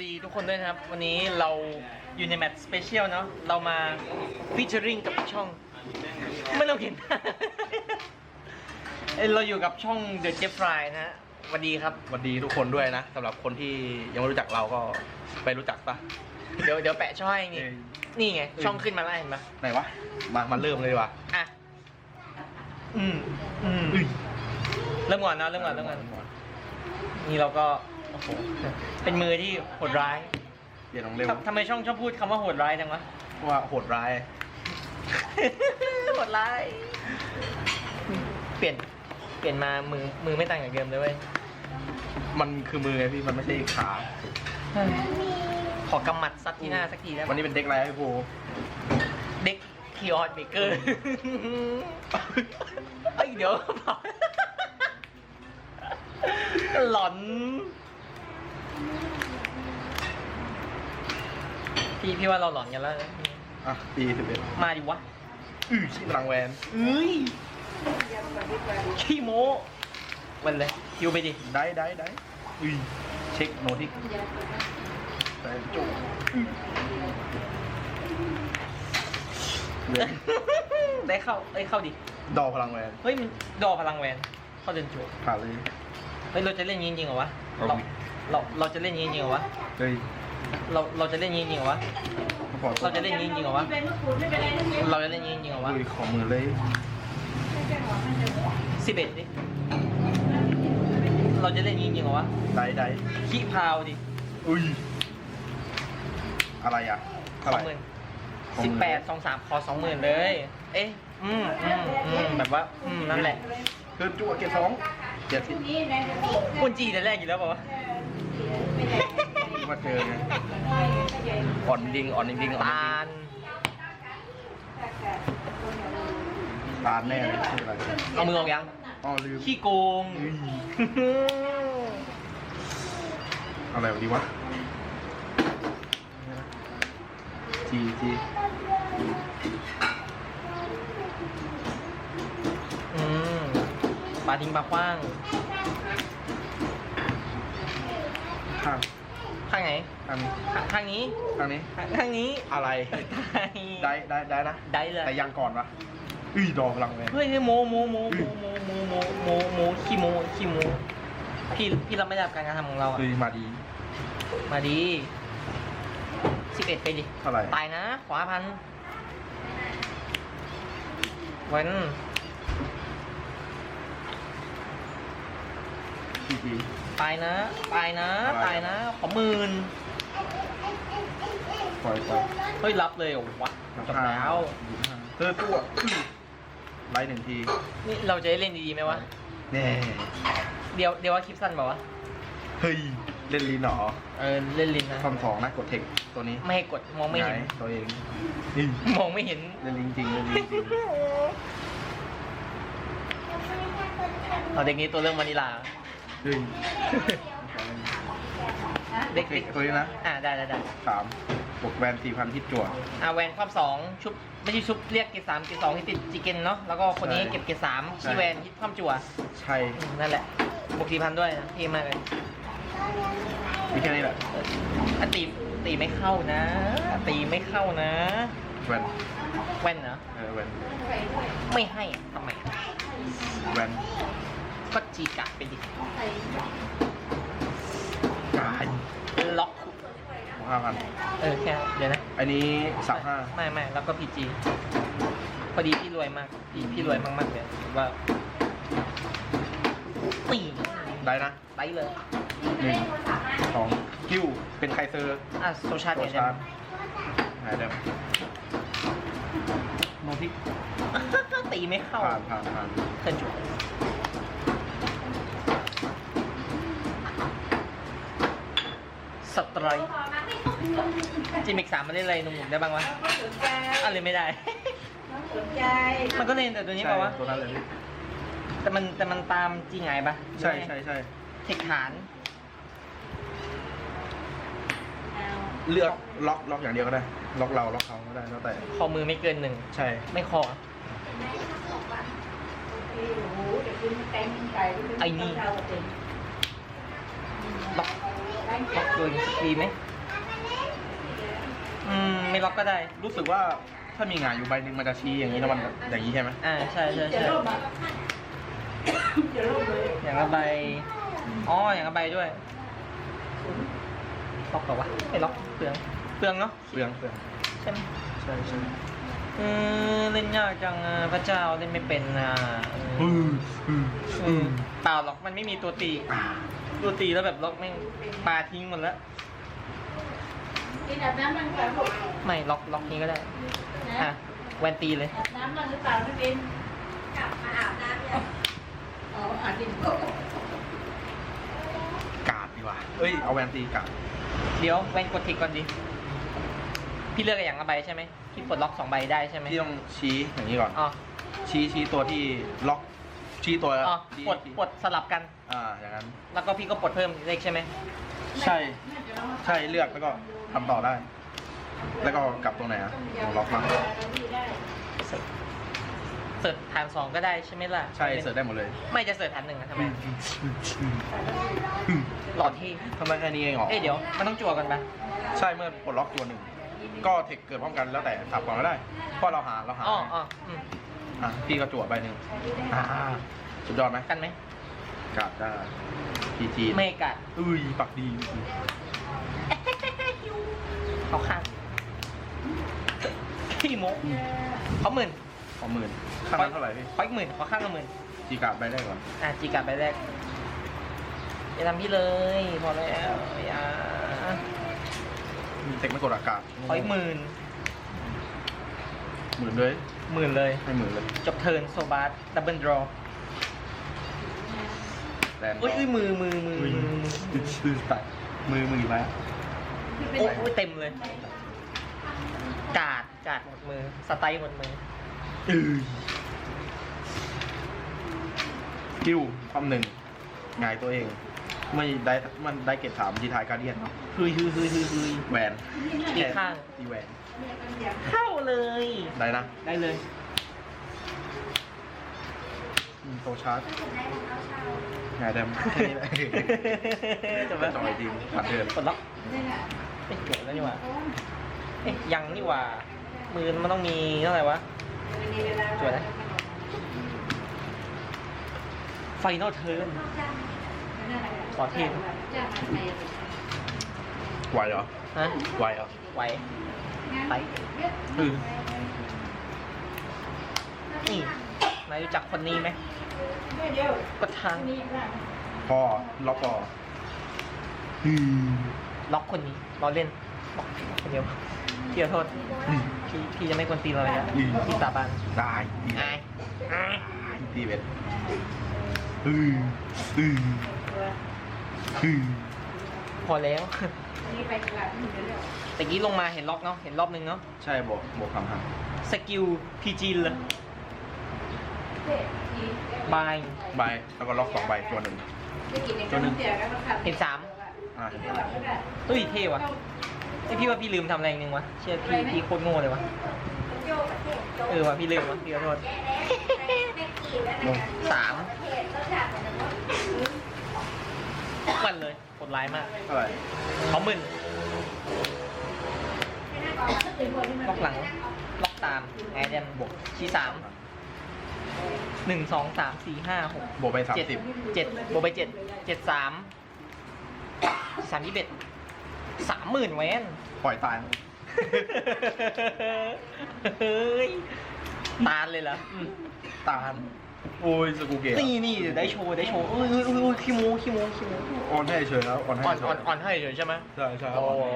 วัสดีทุกคนด้วยนะครับ วันนี้เราอยู่ในแมตช์สเปเชียลเนาะเรามาฟีเจอริงกับช่อง ไม่ต้องเห็นเอ้ยเราอยู่กับช่อง The Jeff Fry นะฮะสวัสดีครับ สวัสดีทุกคนด้วยนะสำหรับคนที่ยังไม่รู้จักเราก็ไปรู้จักปะเดี๋ยวเดี๋ยวแปะช่องให้นี่เอ้ยนี่ไง ช่องขึ้นมาแล้วเห็นไหมไหนวะมามาเริ่มเลยดีกว่ะอะอืมอืมอุ้ยเริ่มก่อนนะเริ่มก่อนเริ่มก่อนนี่เราก็ โอ้โหเป็นมือที่โหดร้ายเปลี่ยนของเร็วทำทำไมช่องชอบพูดคำว่าโหดร้ายจังวะเพราะว่าโหดร้าย โหดร้าย เปลี่ยน เปลี่ยนมามือมือไม่ต่างจากเดิมเลยเว้ยมันคือมือไงพี่มันไม่ใช่ขาขอกำหมัดซัดที่หน้าสักทีได้วันนี้เป็นเด็กอะไรพี่ภูเด็กคีออสเบเกอร์เอ้ยเดี๋ยวหลอน พี่พี่ว่าเราหลอนกันแล้วนะอะปีสิบเอ็ดมาดิวะอื้อชิพลังแวนเอ้ยขี้โม้มันเลยคิวไปดิได้ได้ได้อุ้ยเช็คโนติกแต่จุกเหลือได้เข้าได้เข้าดิดอพลังแวนเฮ้ยมันดอพลังแวนเข้าเดินจูขาดเลยเฮ้ยเราจะเล่นอย่างนี้จริงเหรอวะเอาเราดิ เราเราจะเล่นอย่างนี้จริงเหรอวะเฮ้ยเราเราจะเล่นอย่างนี้จริงเหรอวะพอเราจะเล่นอย่างนี้จริงเหรอวะเราจะเล่นอย่างนี้จริงเหรอวะอุ้ยของมือเลยสิบเอ็ดดิเราจะเล่นอย่างนี้จริงเหรอวะได้ได้ขี้พาวดิอุ้ยอะไรอะสเท่าอไหงร่หมื่นสองหมื่สิบนแปดสองสามขอสองหมื่นเลย เอ๊ะอืมอืมอืมแบบว่าอืมนั่นแหละเทิร์นจั่วเกียร์สองเกียร์สิกุนจีแต่แรกอยู่แล้วเปล่าวะ มาเจอไงอ่อนจริงอ่อนจริงอ่อนตาจริงลตาลแน่เลยชื่ออะไรเอามือออกยังอ๋อลืมขี้โกงอุ้ยอะไรวะดีวะจีจีอืมปลาทิ้งปลาคว้าง ข้างข้างไหนข้างนี้ข้างข้างนี้ข้างนี้ข้างข้างนี้อะไรได้ได้ได้นะได้เลยแต่ยังก่อนวะอุ้ยดอกพลังแวนเฮ้ยเฮ้ยโมโมโมโมโมโมโมโมโมขี้โมขี้โมพี่พี่เราไม่ได้รับการกระทำของเราอะคือมาดี มาดีสิบเอ็ดไปดิเท่าไหร่ตายนะขวาพันเว้นจีจีตายนะ ตายนะอะไรตายนะขอหมื่นปล่อยปล่อยเฮ้ยรับเลยเหรอวะจบแล้วเธอตัวอื้อไล่หนึ่งที นี่เราจะได้เล่นดีๆไหมวะ แน่ เดี๋ยวเดี๋ยวว่าคลิปสั้นเปล่าวะ เฮ้ย เล่นลีนเหรอ เออเล่นลินนะคำสองนะกดเทคตัวนี้ไม่ให้กดมองไม่เห็นงตัวเองนี่มองไม่เห็น เล่นลิงจริงเล่นลิงจริงเอาเด็กนี้ตัวเรื่องวานิลา เฮ้ยเด็กเทเด็คกตัวนี้นะอ่าได้ได้ได้สามบวกแวนสี่พันที่จั่ว อ่าแวนความสองชุบไม่ใช่ชุบเรียกเกรดสามเกรดสองที่ติดจีเกนเนาะแล้วก็คนนี้ใช่ เก็บเกรดสามใช่ชีแวนฮิตความจั่วใช่อืมนั่นแหละบวกสี่พันด้วยนะเท่มากเลยมีแค่นี้แหละเอออะตีตีไม่เข้านะตีไม่เข้านะ แวนแว่นเหรอเออแวนไม่ให้อะทำไมแวนก็ จีกะไปดิกายล็อกห้าพันเออแค่เดี๋ยวนะอันนี้สามห้าไม่ไม่แล้วก็พีจีพอดีพี่รวยมากพี่พี่รวยมากๆเลยว่าตีได้นะไปเลยหนึ่งสองคิวเป็นไคเซอร์อะโซชาร์ตัวเนี่ยชาร์จหายเดิมโนทิกตีไม่เข้าผ่านผ่านผ่านเทิร์นจุด สไตรค์จิมิกสามมาเล่นอะไรหนุ่มๆได้บ้างวะอะไรไม่ได้ สนใจมันก็เล่นแต่ตัวนี้เปล่าวะใช่ตัวนั้นเลยพี่แต่มันแต่มันตามจีไงปะใช่ใช่ใช่เทคฐาน เลือกล็อกล็อกอย่างเดียวก็ได้ ล็อกเราล็อกเขาก็ได้แล้วแต่คอมือไม่เกินหนึ่งใช่ไม่คอโอ้โหเดี๋ยวกินแกงกินไก่ไอ้นี่ล็อก ล็อกตัวอีกสักทีไหมอืมไม่ล็อกก็ได้ รู้สึกว่าถ้ามีหงายอยู่ใบหนึ่งมันจะชี้อย่างนี้แล้วมันอย่างนี้ใช่ไหมอ่าใช่ใช่ใช่อย่างละใบอ๋ออย่างละใบด้วยล็อกเหรอวะไม่ล็อกเปลืองเปลืองเนาะเปลืองเปลืองใช่ไหมใช่ใช่เออเล่นยากจังอะพระเจ้าเล่นไม่เป็นอะเออเออเปล่าหรอกมันไม่มีตัวตี ตัวตีแล้วแบบล็อกแม่งปาทิ้งหมดแล้วกินอาบน้ำมันก่อนลูกไม่ล็อกล็อกนี้ก็ได้อะแวนตีเลยอาบน้ำมันหรือเปล่าไม่เป็นกลับมาอาบน้ำยังอ๋ออาบดินโอ้กาดดีกว่าเอ้ย เอาแวนตีกาดเดี๋ยวแวนกดทิกก่อนดิพี่เลือกอย่างละใบใช่ไหมพี่ปลดล็อกสองใบได้ใช่ไหมที่ต้องชี้อย่างนี้ก่อน อ๋อชี้ชี้ตัวที่ล็อก ชี้ตัวอ๋อชี้ปลดชี้ปลดสลับกัน อ่าอย่างนั้น แล้วก็พี่ก็ปลดเพิ่มเลขใช่ไหมใช่ใช่เลือกแล้วก็ทำต่อได้ แล้วก็กลับตรงไหนอะตรงล็อกมั้งเสิร์ชเสิร์ชฐานสองก็ได้ใช่ไหมล่ะใช่เสิร์ชได้หมดเลยไม่จะเสิร์ชฐานหนึ่งอะทำไมหลอดที่ทำไมแค่นี้เองเหรอเอ้ยเดี๋ยวมันต้องจั่วกันปะใช่เมื่อปลดล็อกตัวหนึ่งก็เทคเกิดพร้อมกันแล้วแต่สับก่อนก็ได้เพราะเราหาเราหาอ๋ออ๋ออืม อะพี่ก็จั่วใบหนึ่งอ่าสุดยอดไหมกันไหมกาดได้พีจีไม่กัดอุ้ยปักดีเขาข้างขี้โมเขาหมื่นขอหมื่นค่านั้นเท่าไหร่พี่ขออีกหมื่นขอข้างละหมื่นจีการ์ดใบแรกก่อนอะจีกลับไปแรกอย่าทำพี่เลยพอแล้วอย่ามีเทคไม่กดอากาศขออีกหมื่น หมื่นเลยหมื่นเลย ให้หมื่นเลยจบเทิร์นโซบาร์ดับเบิลดรอแลนด์อุ้ยอุ้ยมือมือมืออุ้ยมือมือชื่อตัดมือมือไหมโอ้โอ้ยเต็มเลย กาดกาดหมดมือ สไตล์หมดมืออือกิ้วความหนึ่งหงายตัวเอง ไม่ได้มันได้เกรดสามทีทายการเดียนเนาะฮึยฮึยฮึยฮึยฮึยแหวนอีกข้างตีแหวน เข้าเลย ได้นะได้เลยอืมโตชาร์จหงายแดมแค่นี้แหละจบเป็แล้นวจอยทีมผ่านเดินกดล็อกเอ๊ะจบแล้วนี่หว่าเอ๊ะยังนี่หว่า มือมันต้องมีเท่าไหร่วะจวดนะไฟนอลเทิร์นขอเทปไหวเหรอฮะไหวเหรอไหว ไปอือนี่นายรู้จักคนนี้ไหมก็ทางพอล็อกพออือล็อกคนนี้เราเล่นล็อกคนเดียวพี่ขอโทษอือพี่พี่จะไม่กวนตีนเราเลยนะอืมพี่สาบานได้ตีอายอายตีเวทอืออืออือพอแล้วนี่ไปตลาดนี่เดี๋ยวเดี๋ยว แต่กี้ลงมาเห็นล็อกเนาะเห็นรอบนึงเนาะใช่บวกบวกคำหักสกิลพีจีเลยบายใบแล้วก็ล็อกสองใบตัวหนึ่งเห็นสามอ่าเห็นไหมเฮ้ยเท่ว่ะไอยพี่ว่าพี่ลืมทำอะไรอย่างหนึงวะเชื่อพี่พี่โคตรโง่เลยวะเออว่ะพี่ลืมวะพี่ขอโทษงงสามมันเลยโหดร้ายมากเท่าไหร่เขาหมื่น ล็อกหลัง ล็อกตามไงเดมบวกชี้สามหนึ่งสองสามสี่ห้าหกบวกไปสามเจ็ดสิบเจ็ดบวกไปเจ็ดเจ็ดสามสามยี่สิบเอ็ดสามหมื่นแวนปล่อยตายเฮ้ยตาลเลยเหรออืมตาลโอ้ยสกูเกะนี่นี่เดี๋ยวได้โชว์ได้โชว์เอ้ยเอ้ยเอ้ยเอ้ยขี้โม้ขี้โม้ขี้โม้ออนให้เฉยแล้วออนให้อ่อนเฉยอ่อนอ่อนให้เฉยใช่ไหมใช่ใช่โอ้ อ่อนให้